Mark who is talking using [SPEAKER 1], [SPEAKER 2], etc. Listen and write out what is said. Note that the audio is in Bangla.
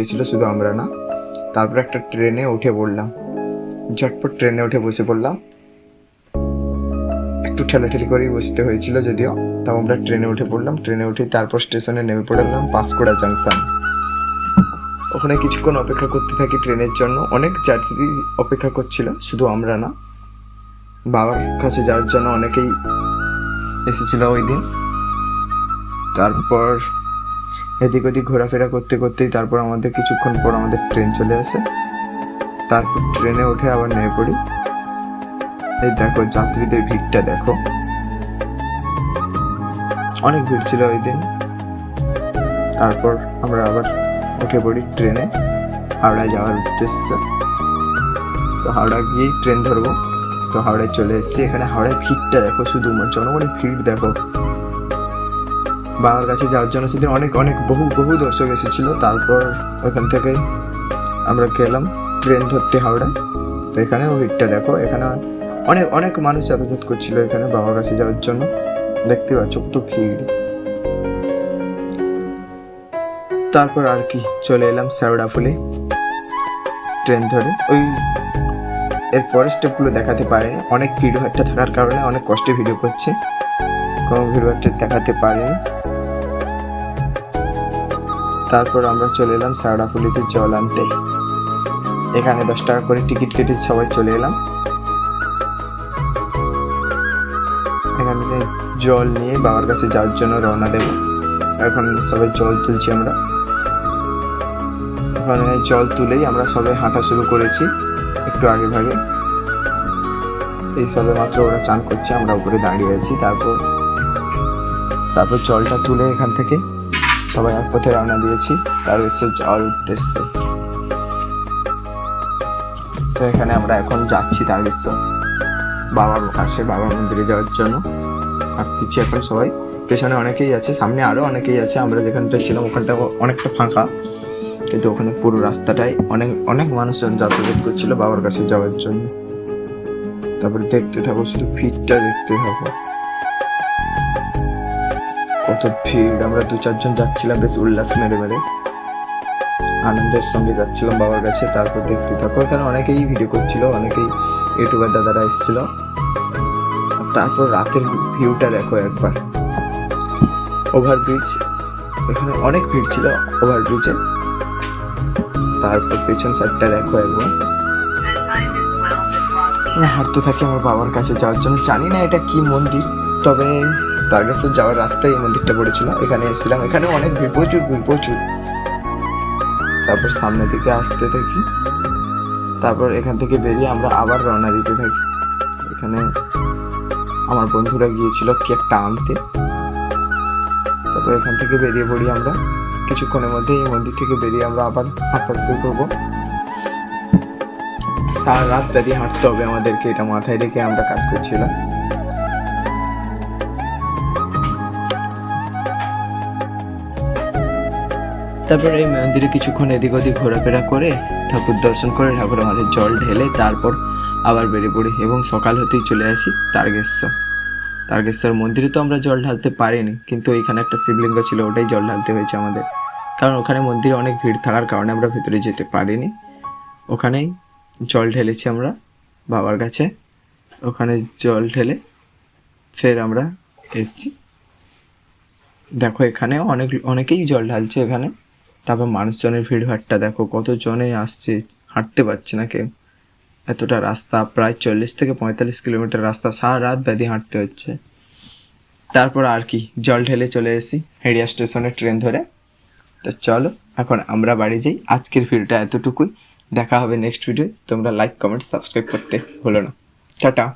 [SPEAKER 1] হয়েছিল, শুধু আমরা না। তারপর একটা ট্রেনে উঠে পড়লাম। ঝটপট ট্রেনে উঠে বসে পড়লাম। একটু ঠেলাঠেলি করেই বসতে হয়েছিল যদিও, তাও আমরা ট্রেনে উঠে পড়লাম। ট্রেনে উঠে তারপর স্টেশনে নেমে পড়লাম পাঁশকুড়া জাংশন। ওখানে কিছুক্ষণ অপেক্ষা করতে থাকি ট্রেনের জন্য। অনেক যাত্রী অপেক্ষা করছিল, শুধু আমরা না। বাবার কাছে যাওয়ার জন্য অনেকেই এসেছিল ওই দিন। তারপর এদিক ওদিক ঘোরাফেরা করতে করতেই তারপর আমাদের কিছুক্ষণ পর আমাদের ট্রেন চলে আসে। তারপর ট্রেনে উঠে আবার নেমে পড়ি। এই দেখো, যাত্রীদের ভিড়টা দেখো। অনেক ভিড় ছিল ওই দিন। তারপর আমরা আবার উঠে পড়ি ট্রেনে হাওড়ায় যাওয়ার উদ্দেশ্যে। তো হাওড়া গিয়েই ট্রেন ধরবো। তো হাওড়ায় চলে এসেছি। এখানে হাওড়ায় ভিড়টা দেখো, শুধু জনগণের ভিড় দেখো। বাবার কাছে যাওয়ার জন্য সেদিন অনেক অনেক বহু বহু দর্শক এসেছিল। তারপর ওখান থেকে আমরা গেলাম ট্রেন ধরতে হাওড়ায় তো এখানে ভিড়টা দেখো, এখানে অনেক অনেক মানুষ যাতায়াত করছিল এখানে বাবার কাছে যাওয়ার জন্য। দেখতে পাচ্ছ কত ভিড়। তারপর আর কি, চলে এলাম শ্যাওড়া ফুলে। ট্রেন ধরে, ওই এর পরের স্টেপগুলো দেখাতে পারে। অনেক ভিড় ভাট্টা থাকার কারণে অনেক কষ্টে ভিডিও করছে। কোনো ভাট্টা দেখাতে পারিনি তারপর আমরা চলে এলাম শ্যাওড়াফুলিতে জল আনতে। এখানে দশ টাকা করে টিকিট কেটে সবাই চলে এলাম। এখানে জল নিয়ে বাবার কাছে যাওয়ার জন্য রওনা দেব। এখন সবাই জল তুলছি আমরা। ওখানে জল তুলেই আমরা সবাই হাঁটা শুরু করেছি, একটু আগে ভাগে। এই সবে মাত্র ওরা চান করছে, আমরা উপরে দাঁড়িয়ে আছি, তারপর তারপর জলটা তুলে এখান থেকে সবাই এক পথে রওনা দিয়েছি, তার এসে জল উঠতেছে। তো এখানে আমরা এখন যাচ্ছি তারকেশ্বর বাবার কাছে বাবা মন্দিরে যাওয়ার জন্য। হাঁটতেছি এখন সবাই। পেছনে অনেকেই আছে, সামনে আরও অনেকেই আছে। আমরা যেখানটা ছিলাম, ওখানটা অনেকটা ফাঁকা। কিন্তু ওখানে পুরো রাস্তাটাই অনেক অনেক মানুষজন যাতায়াত করছিল বাবার কাছে যাওয়ার জন্য। তারপরে দেখতে থাকো, শুধু ভিড়টা দেখতে থাকো কত ভিড়, আমরা দু চারজন যাচ্ছিলাম, বেশ উল্লাস মেরে মেরে। আনন্দের সঙ্গে যাচ্ছিলাম বাবার কাছে, তারপর দেখতে থাকো। এখানে অনেকেই ভিডিও করছিল, অনেকেই ইউটিউবার দাদারা এসেছিল। তারপর রাতের ভিউটা দেখো একবার। ওভারব্রিজ এখানে অনেক ভিড় ছিল ওভারব্রিজে তারপর পেছন সাইডটা দেখো একবার। হাঁটতে থাকি আমার বাবার কাছে, যাওয়ার জন্য। জানি না এটা কি মন্দির, তবে তারকেশ্বর যাওয়ার রাস্তায় এই মন্দিরটা পড়েছিল। এখানে এসেছিলাম। এখানে অনেক ভিড়, প্রচুর ভিড়, প্রচুর। তারপর সামনের দিকে আসতে থাকি। তারপর এখান থেকে বেরিয়ে আমরা আবার রওনা দিতে থাকি। এখানে আমার বন্ধুরা গিয়েছিল কেকটা আনতে। তারপর এখান থেকে বেরিয়ে পড়ি আমরা। কিছুক্ষণের মধ্যে এই মন্দির থেকে বেরিয়ে আমরা আবার হাঁটা শুরু করব। সারা রাত ব্যাধি হাঁটতে হবে আমাদেরকে, এটা মাথায় রেখে আমরা কাজ করছিলাম। তারপর এই মন্দিরে কিছুক্ষণ এদিক ওদিক ঘোরাফেরা করে ঠাকুর দর্শন করে ঠাকুরের মাথায় জল ঢেলে তারপর আবার বেরিয়ে পড়ি। এবং সকাল হতেই চলে আসি তারকেশ্বর। তারকেশ্বর মন্দিরে তো আমরা জল ঢালতে পারিনি, কিন্তু ওইখানে একটা শিবলিঙ্গ ছিল, ওটাই জল ঢালতে হয়েছে আমাদের। কারণ ওখানে মন্দিরে অনেক ভিড় থাকার কারণে আমরা ভেতরে যেতে পারিনি। ওখানেই জল ঢেলেছি আমরা বাবার কাছে। ওখানে জল ঢেলে ফের আমরা এসছি। দেখো এখানে অনেক, অনেকেই জল ঢালছে এখানে। তারপর মানুষজনের ভিড় ভাট্টা দেখো, কতজনে আসছে, হাঁটতে পারছে না কেউ। এতটা রাস্তা, প্রায় চল্লিশ থেকে পঁয়তাল্লিশ কিলোমিটার রাস্তা, সারা রাত ব্যাধি হাঁটতে হচ্ছে। তারপর আর কি, জল ঢেলে চলে এসেছি, হেডিয়া স্টেশনে ট্রেন ধরে। তো চলো, এখন আমরা বাড়ি যাই। আজকের ভিডিওটা এতটুকুই। দেখা হবে নেক্সট ভিডিও তোমরা লাইক কমেন্ট সাবস্ক্রাইব করতে ভুলো না। টাটা।